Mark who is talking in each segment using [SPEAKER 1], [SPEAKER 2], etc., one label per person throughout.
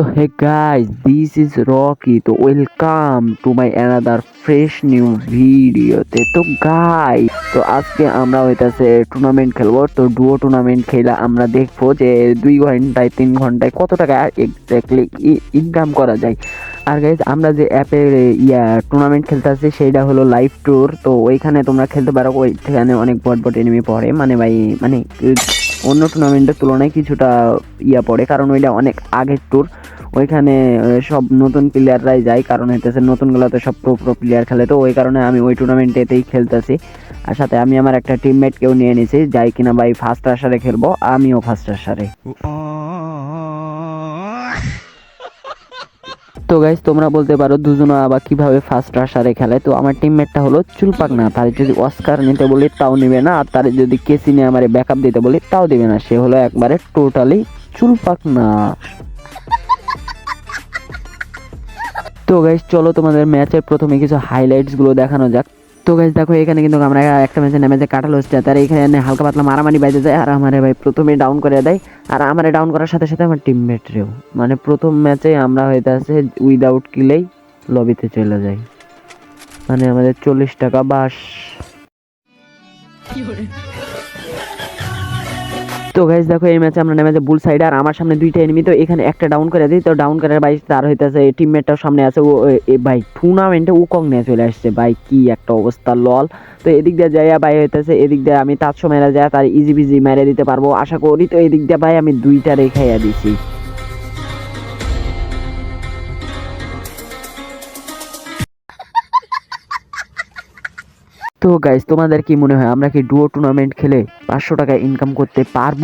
[SPEAKER 1] তো hey guys this is Rocky তো welcome to my another fresh new ভিডিওতে তো গাই তো আজকে আমরা হইতাছে টুর্নামেন্ট খেলব। তো ডুও টুর্নামেন্ট খেলা আমরা দেখব যে দুই ঘন্টায়, তিন ঘন্টায় কত টাকা এক্স্যাক্টলি ইনকাম করা যায়। আর গাইজ আমরা যে অ্যাপে ইয়া টুর্নামেন্ট খেলতে আসছি সেইটা হলো লাইভ ট্যুর তো ওইখানে তোমরা খেলতে পারো, ওইখানে অনেক বট বট এনিমি পড়ে। মানে ভাই মানে অন্য টুর্নামেন্টের তুলনায় কিছুটা ইয়া পড়ে, কারণ ওইটা অনেক আগের ট্যুর ওইখানে সব নতুন প্লেয়াররাই যায়, কারণ হইতেছে নতুনগুলোতে সব প্রো প্রো প্লেয়ার খেলে। তো ওই কারণে আমি ওই টুর্নামেন্টেতেই খেলতেছি। আর সাথে আমি আমার একটা টিমমেটকেও নিয়ে নিয়েছি যাই কিনা ভাই ফার্স্ট আসারে খেলব, আমিও ফার্স্ট আসারে তো গাইজ তোমরা বলতে পারো দুজনে আবার কীভাবে ফার্স্ট আসারে খেলে। তো আমার টিমমেটটা হলো চুলপাক না, তার যদি অস্কার নিতে বলি তাও নেবে না, আর তার যদি কেসি নিয়ে আমার ব্যাকআপ দিতে বলি তাও দেবে না। সে হলো একবারে টোটালি চুলপাক না। তো গাইজ চলো তোমাদের ম্যাচের প্রথমে কিছু হাইলাইটসগুলো দেখানো যাক। তো গাছ দেখো, এখানে কিন্তু আমরা একটা ম্যাচে নেমে যে কাটাল হচ্ছে, তার এখানে হালকা পাতলা মারামারি বাইতে যায়, আর আমারে ভাই প্রথমে ডাউন করে দেয়, আর আমারে ডাউন করার সাথে সাথে আমার টিমমেটরেও মানে প্রথম ম্যাচে আমরা হইতে আছে উইদাউট কিলেই লবিতে চলে যাই। মানে আমাদের চল্লিশ টাকা বাস। তো গাইজ দেখো, এই ম্যাচে আমরা নেমেছে বুল সাইড আর আমার সামনে দুইটা এনিমি তো এখানে একটা ডাউন করে দিই, তো ডাউন করার বাইশ তার হইতেছে টিমমেটটাও সামনে আছে, ও ভাই টুর্নামেন্টে কং নিয়ে চলে আসছে, ভাই, কি একটা অবস্থা লল তো এদিক দিয়ে যাইয়া ভাই হইতেছে, এদিক দিয়ে আমি তাৎস মেরা যায় তার ইজি বিজি মেরে দিতে পারব, আশা করি, তো এদিক দিয়ে ভাই আমি দুইটা রেখাইয়া দিছি। তো গাইজ তোমাদের কি মনে হয় আমরা কি ডুও টুর্নামেন্ট খেলে পাঁচশো টাকা ইনকাম করতে পারব?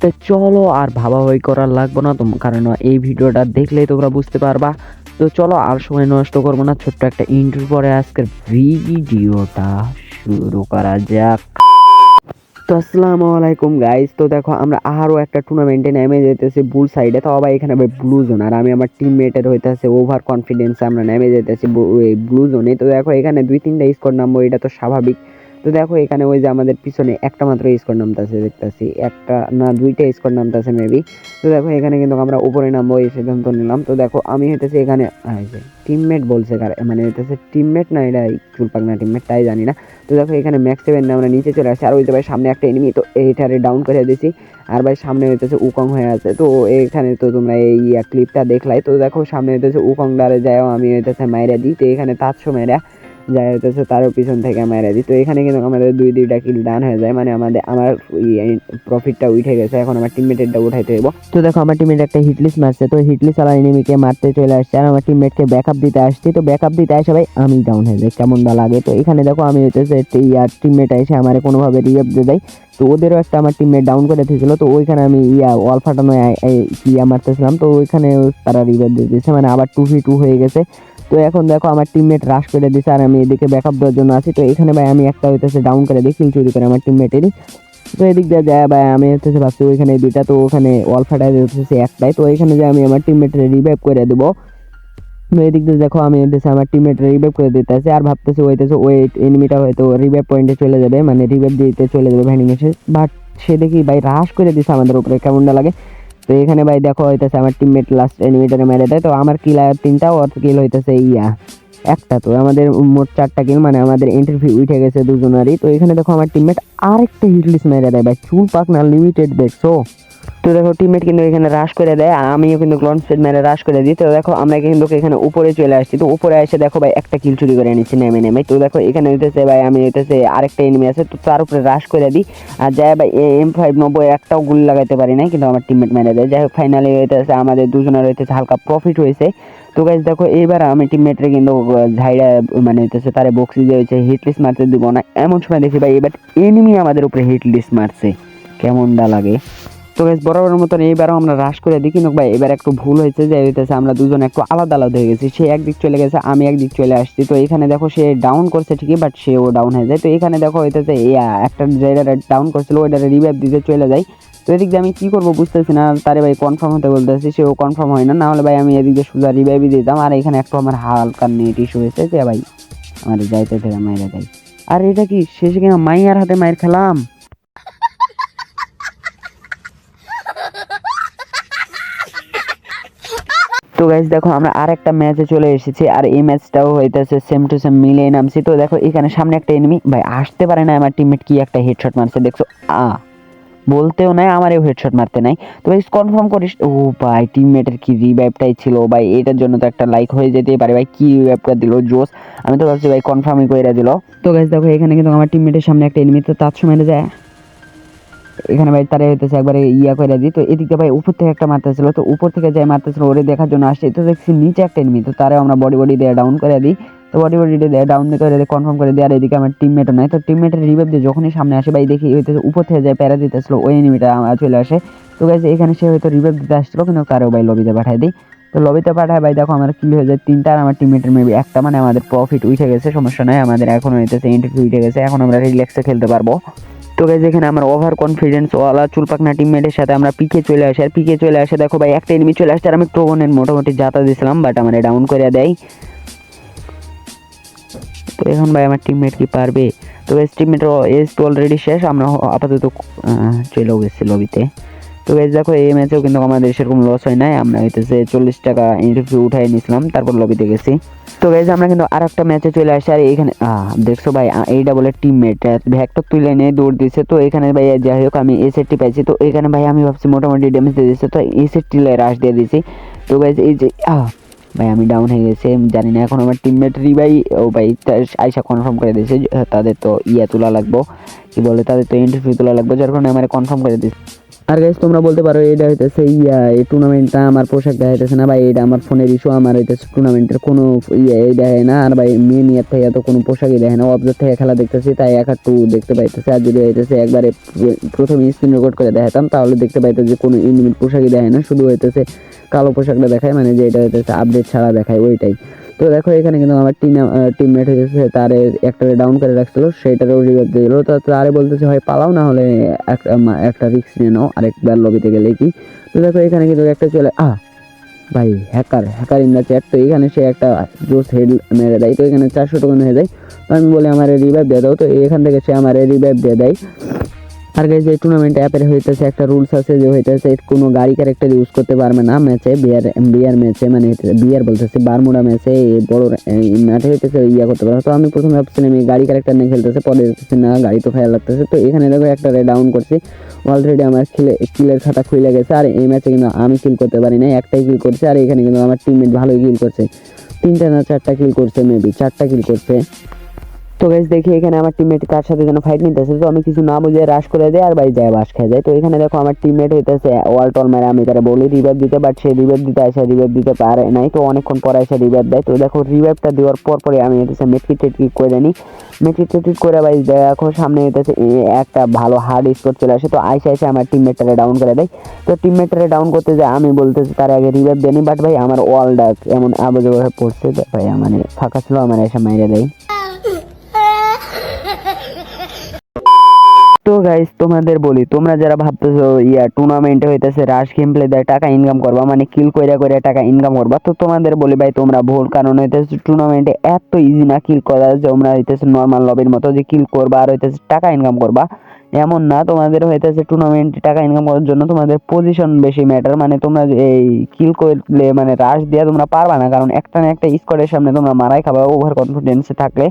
[SPEAKER 1] তো চলো আর ভাবা ভাবাভাবি করার লাগবো না তোমার কারণ এই ভিডিওটা দেখলেই তোমরা বুঝতে পারবা। তো চলো আর সময় নষ্ট করব না, ছোট্ট একটা ইন্টার পরে আজকের ভিডিওটা শুরু করা যাক। তো আসসালামু আলাইকুম গাইস তো দেখো, আমরা আরও একটা টুর্নামেন্টে নেমে যেতেছি বুল সাইডে তো আবার এখানে ভাই ব্লু জোন আর আমি আমার টিমমেটের হইতেছে ওভার কনফিডেন্স আমরা নেমে যেতেছি ব্লু জোনে তো দেখো, এখানে দুই তিনটা স্কোর নামবো, এটা তো স্বাভাবিক। তো দেখো এখানে ওই যে আমাদের পিছনে একটা মাত্র স্কোর নামতেছে, দেখতেছি। একটা না, দুইটা স্কোর নামতেছে মেবি তো দেখো এখানে কিন্তু আমরা উপরে নামবো, এই সিদ্ধান্ত নিলাম। তো দেখো আমি হইতেছি এখানে টিমমেট বলছে মানে হইতেছে টিমমেট না এটা চুলপাক না টিমমেট তাই জানি না। তো দেখো এখানে ম্যাক্স সেভেন না, আমরা নিচে চলে আসছি। আর ওই যে ভাই সামনে একটা এনিমি তো এইটারে ডাউন করে দিয়েছি আর ভাই সামনে হইতেছে উকং হয়ে আছে। তো এখানে তো তোমরা এই ক্লিপটা দেখলাই। তো দেখো সামনে হইতেছে উকং ডারে যাও আমি হইতেছে মাইরা দিই। তো এখানে তাৎসো মেরা যাই হইতেছে তারও পিছন থেকে মেরে দিই। তো এখানে কিন্তু আমাদের দুই দুইটা কিল ডান হয়ে যায়। মানে আমাদের, আমার প্রফিটটা উঠে গেছে। এখন আমার টিমমেটেরটা উঠাইতে দেবো তো দেখো, আমার টিমমেট একটা হিটলিস মারছে। তো হিটলিস আলা এনিমিকে মারতে চলে আসছে। আর আমার টিমমেটকে ব্যাকআপ দিতে আসছি। তো ব্যাকআপ দিতে আসে ভাই, আমি ডাউন হয়ে যাই। কেমনটা লাগে? তো এখানে দেখো, আমি হইতেছে ইয়ার টিমমেট এসে আমার কোনোভাবে রিয়েপ দিয়ে দেয়। তো ওদেরও একটা আমার টিমমেট ডাউন করে দিয়েছিল, তো ওইখানে আমি ইয়া ওয়াল ফাটানো ইয়া মারতেছিলাম, তো ওইখানে তারা রিভাইভ দিয়ে দিয়েছে মানে আবার টু ভি টু হয়ে গেছে। তো এখন দেখো আমার টিমমেট রাশ করে দিছে আর আমি এদিকে ব্যাকআপ দেওয়ার জন্য আছি, তো এখানে ভাই আমি একটা হইতেছে ডাউন করে দিই কিল চুরি করে আমার টিমমেটেরই তো এদিক দিয়ে যায় ভাই, আমি হচ্ছে ভাবছি ওইখানে দুইটা, তো ওখানে ওয়াল ফাটাই দিতেছে একটাই, তো এখানে যে আমি আমার টিমমেটের রিভাইভ করে দেবো এদিক দিয়ে দেখো, আমি হইতেছে আমার টিমমেট রিভাইভ করে দিতেছে। আর ভাবতেছি, হইতেছে, ওই এনিমিটা হয়তো রিভাইভ পয়েন্টে চলে যাবে মানে রিভাইভ দিতে চলে যাবে ভ্যানিং এসে। বাট সে দেখি ভাই রাশ করে দিছে আমাদের উপরে, কেমনটা লাগে? তো এখানে ভাই দেখো, হইতেছে আমার টিমমেট লাস্ট এনিমিটারে মেরে দেয়। তো আমার কিল আর তিনটা, ওর কিল হইতেছে ইয়া, একটা তো। আমাদের মোট চারটা কিল মানে আমাদের ইন্টারভিউ উঠে গেছে দুজনেরই। তো এখানে দেখো আমার টিমমেট আরেকটা হিটলিস মেরে দেয় ভাই। চুল পাক না লিমিটেড দেখছ তো দেখো টিমমেট কিন্তু এখানে রাশ করে দেয়, আর আমিও কিন্তু গ্রাউন্ড স্পিড মেরে রাশ করে দিই। তো দেখো আমরা কিন্তু এখানে উপরে চলে আসছি। তো উপরে এসে দেখো ভাই একটা কিল চুরি করে নিচ্ছি নেমে নেমে। তো দেখো এখানে হইতেছে ভাই, আমি হইতেছে আরেকটা এনিমি আছে, তো তার উপরে রাশ করে দিই। আর যাই ভাই এম ফাইভ নব্বই একটাও গুলি লাগাইতে পারি না কিন্তু আমার টিমমেট মেরে দেয়। যাই হোক ফাইনালি হইতেছে আমাদের দুজনের হইতেছে হালকা প্রফিট হয়েছে তো গাইজ দেখো এইবার আমি টিমমেটরে কিন্তু ঝাইড়া মানে হইতেছে তারে বক্সি হয়েছে হিটলিস মারতে দিব না। এমন সময় দেখি ভাই, এবার এনিমি আমাদের উপরে হিটলিস মারছে। কেমনটা লাগে? তো গাইজ বরাবর মতন এইবারও আমরা হ্রাস করে দিই কিন্তু ভাই, এবার একটু ভুল হয়েছে যে হইতেছে আমরা দুজন একটু আলাদা আলাদা হয়ে গেছি। সে একদিক চলে গেছে, আমি একদিক চলে আসছি। তো এখানে দেখো সে ডাউন করছে ঠিকই বাট সেও ডাউন হয়ে যায়। তো এখানে দেখো হইতেছে একটা জায়গাটা ডাউন করছিল ওইটারে রিভাইভ দিতে চলে যায়। তো এদিক দিয়ে আমি কি করব বুঝতেছি না, তারে ভাই কনফার্ম হতে বলতেছি, সেও কনফার্ম হয় না। নাহলে ভাই আমি এদিক দিয়ে সোজা রিভাইভই দিতাম, আর এখানে একটু আমার হালকা নেট ইস্যু হয়েছে যে ভাই, আমার যাইতে থেকে মাইরে যাই। আর এটা কি, শেষে কিনা মাইয়ার হাতে মায়ের খেলাম? তো গাইজ দেখো আমরা আর একটা ম্যাচে চলে এসেছি, আর এই ম্যাচটাও হইতেছে সেম টু সেম মিলে নামছি। তো দেখো, এখানে সামনে একটা এনিমি ভাই, আসতে পারে না আমার টিমমেট কি একটা হেডশট মারছে, দেখছ? আ, বলতেও নাই, আমারও হেডশট মারতে নাই। তো ভাই কনফার্ম করিস, ও ভাই টিমমেটের কি রিভাইভটাই ছিল, ভাই, এটার জন্য তো একটা লাইক হয়ে যেতেই পারে, ভাই, কি রিভাইভটা দিল জোস আমি তো ভাবছি, ভাই কনফার্মই করে দিল। তো গাইজ দেখো, এখানে কিন্তু আমার টিমমেটের সামনে একটা এনিমি তো তার সময় যায়। এখানে ভাই তারা হইতেছে একবারে ইয়া করে দিই। তো এদিকে ভাই উপর থেকে একটা মারতেছিল তো উপর থেকে যাই মারতেছিল, ওরে দেখার জন্য আসছে। তো দেখছি নিচে একটা এনিমি তো তারে আমরা বডি বডি দিয়ে ডাউন করে দিই। তো বডি বডি দিয়ে ডাউন করে দিয়ে কনফার্ম করে দিই, আর এদিকে আমার টিমমেটও নাই। তো টিমমেটের রিভাইভ দিয়ে যখনই সামনে আসে ভাই দেখি হইতেছে উপর থেকে যায় প্যারা দিতেছিল, ওই এনিমিটা চলে আসে। তো গাইজ এখানে সে হয়তো রিভাইভ দিতে আসছিল, কিন্তু কারও ভাই লবিতে পাঠায় দিই। তো লবিতে পাঠায় ভাই, দেখো আমার কিল হয়ে যায় তিনটা, আর আমার টিমমেটের মেবি একটা মানে আমাদের প্রফিট উঠে গেছে, সমস্যা নয় আমাদের এখন হইতেছে এন্ট্রি উঠে গেছে, এখন আমরা রিল্যাক্সে খেলতে পারব। তো গাইজ এখানে আমার ওভার কনফিডেন্স ওয়ালা চুলপাকনা টিমমেটের সাথে আমরা পিকে চলে আসি। আর পিকে চলে আসে, দেখো ভাই, একটা এনিমি চলে আসছে, আর আমি টোবনের মোটামুটি যাতা দিয়েছিলাম বাট আমার ডাউন করে দেয়। তো এখন ভাই, আমার টিমমেট কি পারবে? তো এস টিমমেট এস অলরেডি শেষ, আমরা আপাতত চলেও গেছি লবিতে তো গাইজ দেখো এই ম্যাচেও কিন্তু আমাদের সেরকম লস হয় নাই। আমরা হইতেছে চল্লিশ টাকা ইন্টারভিউ উঠাই নিয়েছিলাম তারপর লবিতে গেছি। তো গাইজ আমরা কিন্তু আর একটা ম্যাচে চলে আসি, আর এখানে দেখছ ভাই এইটা বলে টিমমেট ভ্যাক্টর তুলে নিয়ে দৌড় দিছে। তো এখানে ভাই, যাই হোক, আমি এই সেটটি পাইছি। তো এখানে ভাই, আমি ভাবছি মোটামুটি ড্যামেজ দিয়ে দিচ্ছে তো এই সেটটি রাশ দিয়ে দিয়েছি তো গাইজ এই যে ভাই, আমি ডাউন হয়ে গেছি জানি না, এখন আমার টিমমেট রিভাই ও ভাই আইসা কনফার্ম করে দিয়েছে তাদের তো ইয়া তোলা লাগবো। কি বলে, তাদের তো ইন্টারভিউ তোলা লাগবে, যার কারণে আমার কনফার্ম করে দিয়েছে আর গাইজ তোমরা বলতে পারো, এটা হইতেছে ইয়া, এই টুর্নামেন্টটা আমার পোশাক দেখাইতেছে না ভাই, এটা আমার ফোনের ইস্যু আমার হইতেছে টুর্নামেন্টের কোনো ইয়ে এই দেখে না, আর ভাই মেন ইয়ার থেকে তো কোনো পোশাকই দেখে না অবজার থেকে খেলা দেখতেছি, তাই এক একটু দেখতে পাইতেছে, আর যদি হইতেছে একবারে প্র- প্রথমে স্ক্রিন রেকর্ড করে দেখাতাম তাহলে দেখতে পাইতো যে কোনো ইউনিট পোশাকই দেখে না, শুধু হইতেছে কালো পোশাকটা দেখায় মানে যে এটা হইতেছে আপডেট ছাড়া দেখায়, ওইটাই। তো দেখো, এখানে কিন্তু আমার টিম টিমমেট হয়েছে, তারে একটা ডাউন করে রাখছিল, সেইটারও রিভাইভ দিয়ে দিল। তো তারে বলতেছে হয় পালাও, না হলে একটা রিক্স নিয়ে নাও আরেকবার লবিতে গেলে কি? তো দেখো, এখানে কিন্তু একটা চলে, আহ, ভাই hacker hacker in the chat তো এখানে সে একটা জোস হেড মেরে দেয়। তো এখানে চারশো টোকেন হয়ে যায়। তো আমি বলি, আমার রিভাইভ দিয়ে দাও। তো এখান থেকে সে আমার রিভাইভ দিয়ে দেয়। আর গাইজ এই টুর্নামেন্ট অ্যাপের হইতেছে একটা রুলস আছে যে হইতেছে কোনো গাড়ি ক্যারেক্টার ইউজ করতে পারবে না ম্যাচে বিয়ার বিয়ার ম্যাচে মানে বিয়ার বলতেছে, বারমুডা ম্যাচে বড় ম্যাচে হইতেছে ইয়া করতে পারবে। তো আমি প্রথমে ভাবছিলাম এই গাড়ি ক্যারেক্টার নিয়ে খেলতেছে, পরে দেখতেছি না, গাড়ি তো খেয়াল লাগতেছে। তো এখানে দেখো একটা ডাউন করছি। অলরেডি আমার খেলে কিলের খাতা খুলে গেছে, আর এই ম্যাচে কিন্তু আমি কিল করতে পারি না একটাই কিল করছে, আর এখানে কিন্তু আমার টিমমেট ভালোই কিল করছে। তিনটা না চারটা কিল করছে মেবি চারটা কিল করছে। তো গাইজ দেখি এখানে আমার টিমমেট কার সাথে যেন ফাইট নিতেছে। তো আমি কিছু না বুঝে রাশ করে দেয় আর ভাই যায় বাস খেয়ে যায় তো এখানে দেখো আমার টিমমেট হইতেছে ওয়াল টল মেরে আমি তারা বলি রিভাইভ দিতে বাট সে রিভাইভ দিতে আসে রিভাইভ দিতে পারে নাই। তো অনেকক্ষণ পরে এসে রিভাইভ দেয়। তো দেখো রিভাইভটা দেওয়ার পর পরে আমি হইতেছে মেটকি টেটকি করে নিই মেটকি টেটকি করে ভাই দেখো, সামনে হইতেছে একটা ভালো হার্ড স্কোর চলে আসে। তো আইসে আইসে আমার টিমমেটটারে ডাউন করে দেয়। তো টিমমেটটারে ডাউন করতে যায় আমি বলতেছি, তার আগে রিভাইভ দেয়নি বাট ভাই আমার ওয়ালটা এমন আবজে পড়ছে। ভাই মানে ফাঁকা ছিল, আমার এসে মাইরে দেয়। তো গাইস তোমাদের বলি, তোমরা যারা ভাবতেছো, ইয়া টুর্নামেন্টে হইতেছে রাশ গেম প্লে দেয়, টাকা ইনকাম করবা মানে কিল কইরা কইরা টাকা ইনকাম করবা, তো তোমাদের বলি ভাই, তোমরা ভুল, কারণ হইতেছে টুর্নামেন্টে এত ইজি না কিল করা, যে তোমরা হইতেছে নর্মাল লবির মতো যে কিল করবা, আর হইতেছে টাকা ইনকাম করবা। এমন না, তোমাদের হইতেছে টুর্নামেন্টে টাকা ইনকাম করার জন্য তোমাদের পজিশন বেশি ম্যাটার মানে তোমরা এই কিল করলে মানে রাশ দিয়ে তোমরা পারবা না, কারণ একটা না একটা স্কোয়াডের সামনে তোমরা মারাই খাবা ওভার কনফিডেন্সে থাকলে।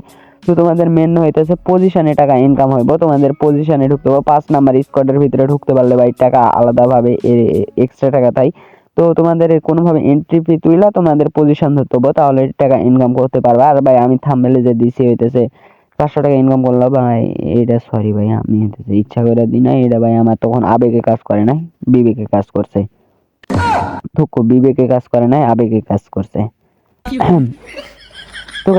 [SPEAKER 1] তো তোমাদের মেন হইতেছে পজিশনে টাকা ইনকাম হইব। তোমাদের পজিশনে ঢুকতে হবে পাঁচ নাম্বার স্কোয়াডের ভিতরে ঢুকতে পারলে ভাই টাকা আলাদাভাবে এক্সট্রা টাকা তাই। তো তোমাদের কোনোভাবে এন্ট্রি ফি তুইলা তোমাদের পজিশন ধরতে হবে তাহলে টাকা ইনকাম করতে পারবে। আর ভাই আমি থাম্বেলে যে দিছি হইতেছে পাঁচশো টাকা ইনকাম করলাম ভাই এটা সরি ভাই আমি হইতেছে ইচ্ছা করে দিই না এটা ভাই আমার তখন আবেগে কাজ করে নাই বিবেকে কাজ করছে। বিবেকে কাজ করে নাই আবেগে কাজ করছে। তো